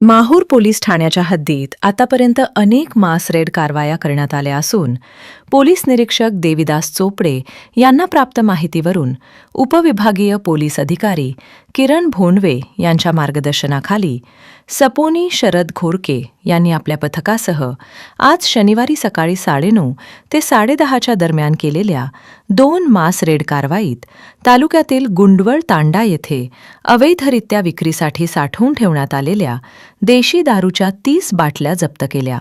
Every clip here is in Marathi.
माहूर पोलीस ठाण्याच्या हद्दीत आतापर्यंत अनेक मास रेड कारवाया करण्यात आल्या असून पोलीस निरीक्षक देविदास चोपडे यांना प्राप्त माहितीवरून उपविभागीय पोलीस अधिकारी किरण भोंडवे यांच्या मार्गदर्शनाखाली सपोनी शरद घोरके यांनी आपल्या पथकासह आज शनिवारी सकाळी साडेनऊ ते साडेदहाच्या दरम्यान केलेल्या दोन मास रेड कारवाईत तालुक्यातील गुंडवळ तांडा येथे अवैधरित्या विक्रीसाठी साठवून ठेवण्यात आलेल्या देशी दारूच्या तीस बाटल्या जप्त केल्या.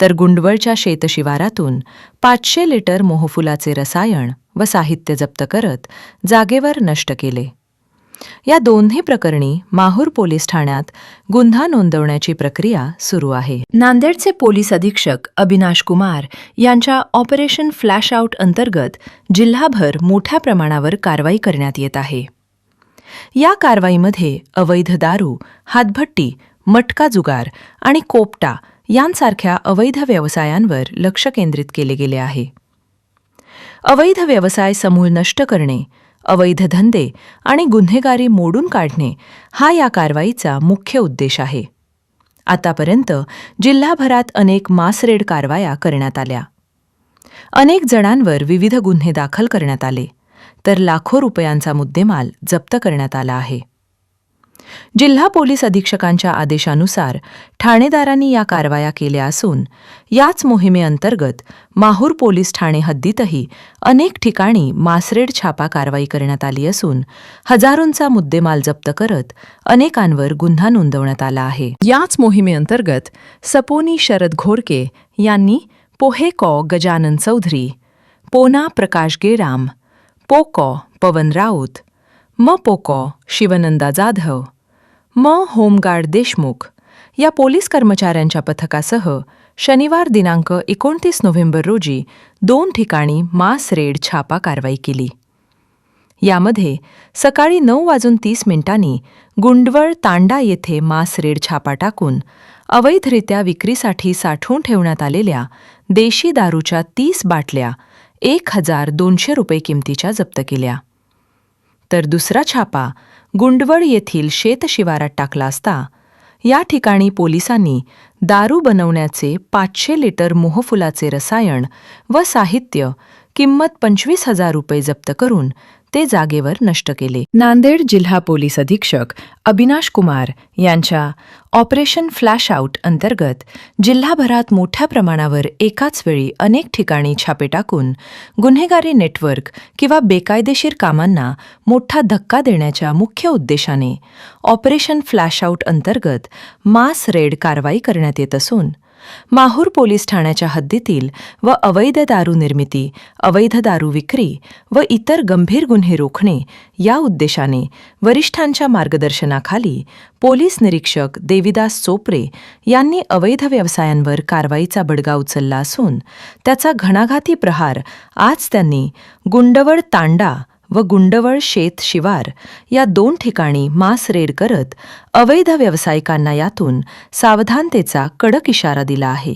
तर गुंडवळच्या शेतशिवारातून पाचशे लिटर मोहफुलाचे रसायन व साहित्य जप्त करत जागेवर नष्ट केले. या दोन्ही प्रकरणी माहूर पोलीस ठाण्यात गुन्हा नोंदवण्याची प्रक्रिया सुरू आहे. नांदेडचे पोलीस अधीक्षक अविनाश कुमार यांच्या ऑपरेशन फ्लॅश आऊट अंतर्गत जिल्हाभर मोठ्या प्रमाणावर कारवाई करण्यात येत आहे. या कारवाईमध्ये अवैध दारू हातभट्टी मटका जुगार आणि कोपटा यांसारख्या अवैध व्यवसायांवर लक्ष केंद्रित केले गेले आहे. अवैध व्यवसाय समूळ नष्ट करणे अवैध धंदे आणि गुन्हेगारी मोडून काढणे हा या कारवाईचा मुख्य उद्देश आहे. आतापर्यंत जिल्हाभरात अनेक मासरेड कारवाया करण्यात आल्या. अनेक जणांवर विविध गुन्हे दाखल करण्यात आले तर लाखो रुपयांचा मुद्देमाल जप्त करण्यात आला आहे. जिल्हा पोलीस अधीक्षकांच्या आदेशानुसार ठाणेदारांनी या कारवाया केल्या असून याच मोहिमेअंतर्गत माहूर पोलीस ठाणे हद्दीतही अनेक ठिकाणी मासरेड छापा कारवाई करण्यात आली असून हजारोंचा मुद्देमाल जप्त करत अनेकांवर गुन्हा नोंदवण्यात आला आहे. याच मोहिमेअंतर्गत सपोनी शरद घोरके यांनी पोहे कॉ गजानन चौधरी पोना प्रकाश गेराम पोकॉ पवन राऊत म पोकॉ शिवनंदा जाधव म. होमगार्ड देशमुख या पोलीस कर्मचाऱ्यांच्या पथकासह शनिवार दिनांक एकोणतीस नोव्हेंबर रोजी दोन ठिकाणी मास रेड छापा कारवाई केली. यामध्ये सकाळी नऊ वाजून तीस मिनिटांनी गुंडवळ तांडा येथे मास रेड छापा टाकून अवैधरित्या विक्रीसाठी साठवून ठेवण्यात आलेल्या देशी दारूच्या तीस बाटल्या एक हजार दोनशे रुपये किमतीच्या जप्त केल्या. तर दुसरा छापा गुंडवळ येथील शेतशिवारात टाकला असता. या ठिकाणी पोलिसांनी दारू बनवण्याचे पाचशे लिटर मोहफुलाचे रसायन व साहित्य किंमत पंचवीस हजार रुपये जप्त करून ते जागेवर नष्ट केले. नांदेड जिल्हा पोलीस अधीक्षक अविनाश कुमार यांच्या ऑपरेशन फ्लॅश आऊट अंतर्गत जिल्हाभरात मोठ्या प्रमाणावर एकाच वेळी अनेक ठिकाणी छापे टाकून गुन्हेगारी नेटवर्क किंवा बेकायदेशीर कामांना मोठा धक्का देण्याच्या मुख्य उद्देशाने ऑपरेशन फ्लॅश आऊट अंतर्गत मास रेड कारवाई करण्यात येत असून माहूर पोलीस ठाण्याच्या हद्दीतील व अवैध दारू निर्मिती अवैध दारू विक्री व इतर गंभीर गुन्हे रोखणे या उद्देशाने वरिष्ठांच्या मार्गदर्शनाखाली पोलीस निरीक्षक देविदास चोपरे यांनी अवैध व्यवसायांवर कारवाईचा बडगा उचलला असून त्याचा घणाघाती प्रहार आज त्यांनी गुंडवळ तांडा व गुंडवळ शेत शिवार या दोन ठिकाणी मास रेड करत अवैध व्यावसायिकांना यातून सावधानतेचा कडक इशारा दिला आहे.